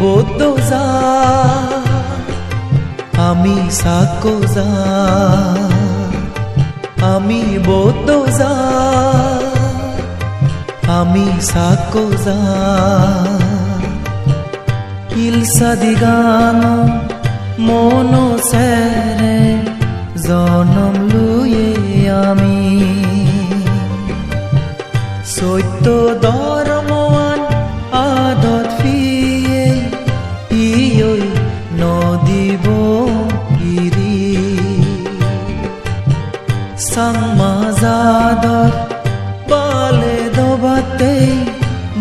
বৌদ্ধ যা আমি সাকো যা আমি বৌদ্ধ যা আমি সাকো যা ইলসাদি গান মনো সেরে, জনম লুয়ে আমি সংমাজাদত পালে দবাতে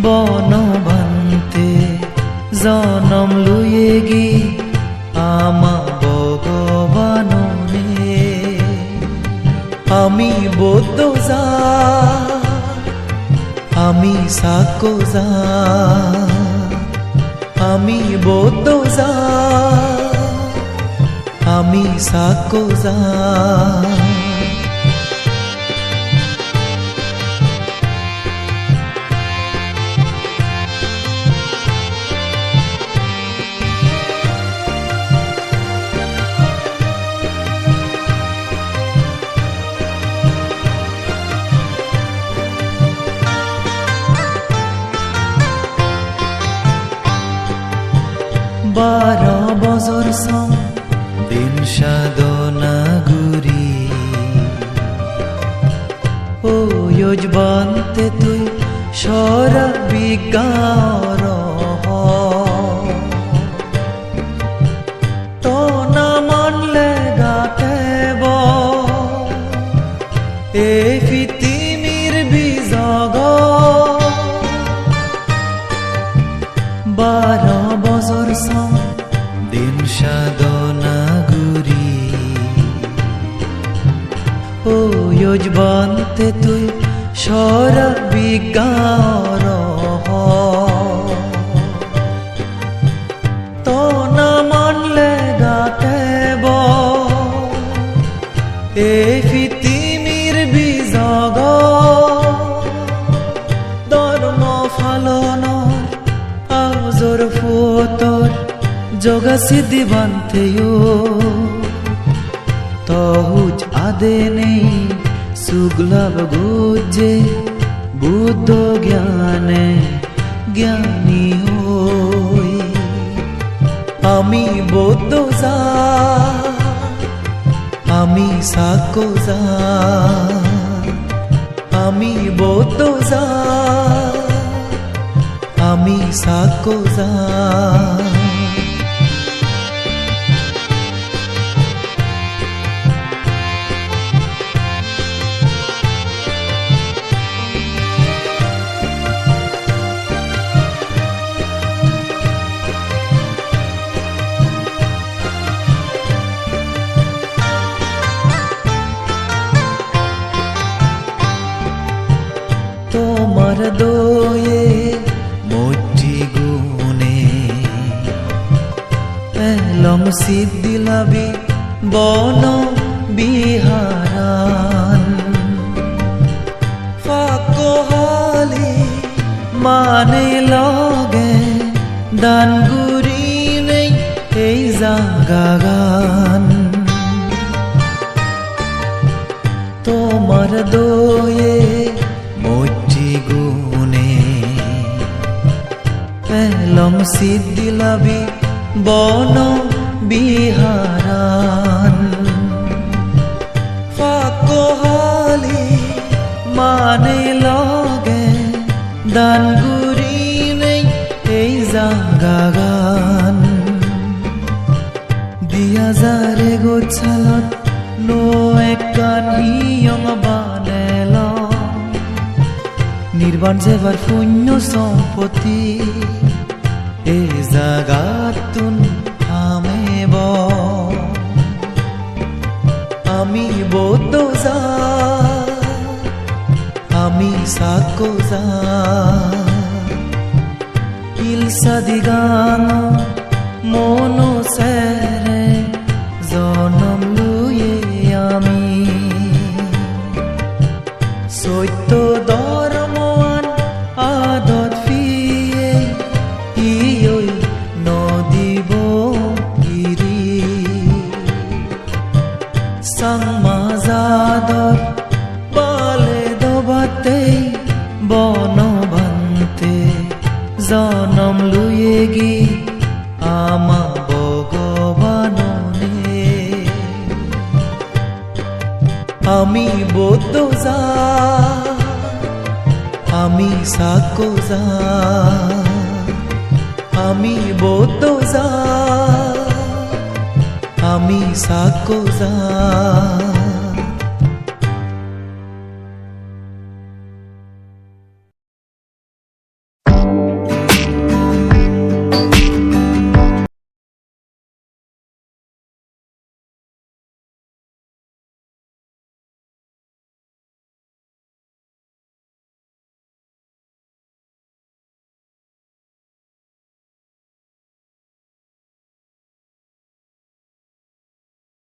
বনভান্তে জনম লুয়েগি আমা ভগবাননে। আমি বৌদ্ধ যা আমি সাকো যা আমি বৌদ্ধ যা আমি সাকো যা বারো বছর সম দিন সাধনা গুরি। ও যজবান্তে তুই সরা বিজ্ঞার তো না মানলে দিন সাধনা গুরি। ও যজবান্তে তুই সরা বিজ্ঞার বান্থেও তহুজ আদে নেই সুগলাভ গুজে, বুদ্ধ জ্ঞানে জ্ঞানী হই। আমি বৌদ্ধ যা, আমি সাকো যা, আমি বৌদ্ধ যা, আমি সাকো যা। তোমার দয়ে মটি গুনে এলম সিদ্ধি লাভি বন বিহারান। ফাকহালি মানে লগে দান গুরি নেই এই জাগাগান তোমার দয়ে পেলম সিদ্ধি লাভি বন বিহারান। ফাকহালি মানে লগে, দান গুরি নেই এই জাগাগান দিয়া যারে গোছালত নো বানেল। নির্বাণ যেবার পুণ্য সম্পত্তি এ জাগাতুন হামেব আমি যা, আমি সাকো যা। ইলসাদি গান মনো সেরে জনম লুয়ে আমি। সত্য sang mazador bale dobatei Banabhante জনম লুয়েগি আমা ভগবাননে। আমি বৌদ্ধ যা, আমি সাকো যা, আমি বৌদ্ধ যা। আমি সাকো যা